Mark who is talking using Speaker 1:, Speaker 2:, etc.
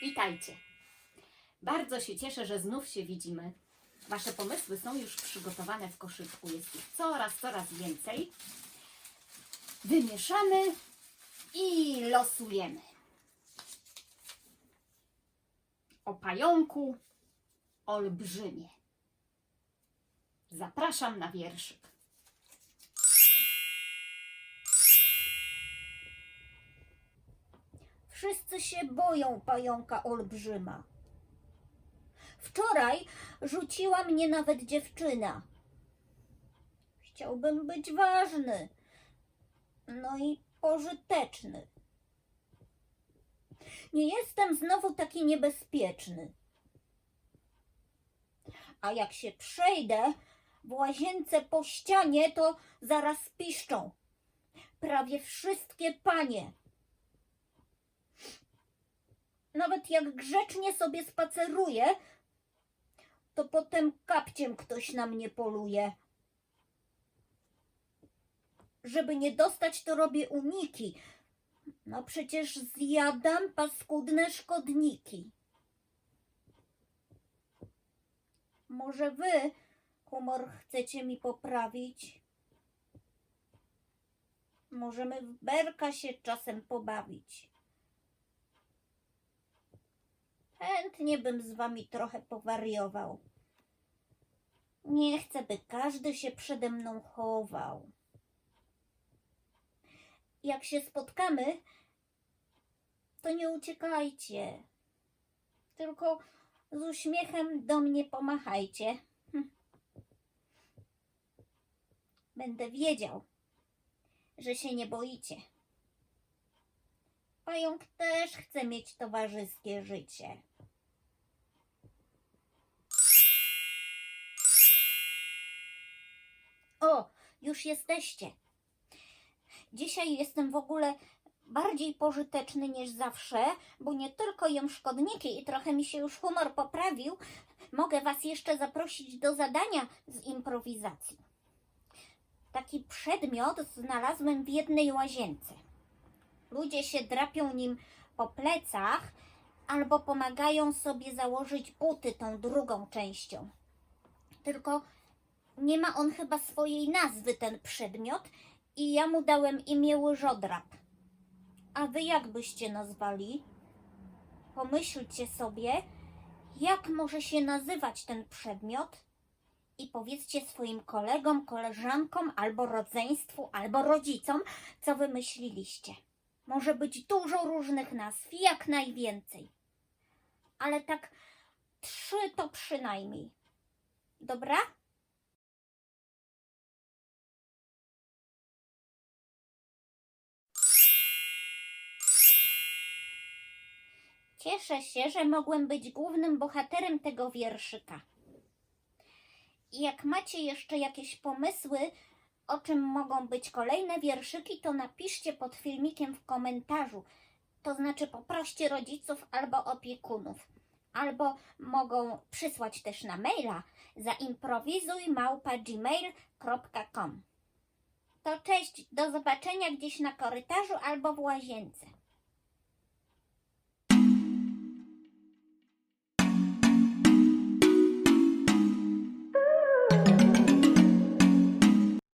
Speaker 1: Witajcie. Bardzo się cieszę, że znów się widzimy. Wasze pomysły są już przygotowane w koszyczku. Jest ich coraz, coraz więcej. Wymieszamy i losujemy. O pająku olbrzymie. Zapraszam na wierszyk.
Speaker 2: Wszyscy się boją pająka olbrzyma. Wczoraj rzuciła mnie nawet dziewczyna. Chciałbym być ważny, no i pożyteczny. Nie jestem znowu taki niebezpieczny. A jak się przejdę w łazience po ścianie, to zaraz piszczą. Prawie wszystkie panie. Nawet jak grzecznie sobie spaceruję, to potem kapciem ktoś na mnie poluje. Żeby nie dostać, to robię uniki. No przecież zjadam paskudne szkodniki. Może wy humor chcecie mi poprawić? Możemy w berka się czasem pobawić. Chętnie bym z wami trochę powariował. Nie chcę, by każdy się przede mną chował. Jak się spotkamy, to nie uciekajcie. Tylko z uśmiechem do mnie pomachajcie. Hm. Będę wiedział, że się nie boicie. Pająk też chce mieć towarzyskie życie. O, już jesteście. Dzisiaj jestem w ogóle bardziej pożyteczny niż zawsze, bo nie tylko jem szkodniki i trochę mi się już humor poprawił, mogę Was jeszcze zaprosić do zadania z improwizacji. Taki przedmiot znalazłem w jednej łazience. Ludzie się drapią nim po plecach albo pomagają sobie założyć buty tą drugą częścią. Tylko nie ma on chyba swojej nazwy, ten przedmiot, i ja mu dałem imię łyżodrap. A wy jak byście nazwali? Pomyślcie sobie, jak może się nazywać ten przedmiot i powiedzcie swoim kolegom, koleżankom, albo rodzeństwu, albo rodzicom, co wymyśliliście. Może być dużo różnych nazw, jak najwięcej. Ale tak trzy to przynajmniej. Dobra? Cieszę się, że mogłem być głównym bohaterem tego wierszyka. I jak macie jeszcze jakieś pomysły, o czym mogą być kolejne wierszyki, to napiszcie pod filmikiem w komentarzu. To znaczy poproście rodziców albo opiekunów. Albo mogą przysłać też na maila zaimprovizujmałpa.gmail.com To cześć, do zobaczenia gdzieś na korytarzu albo w łazience.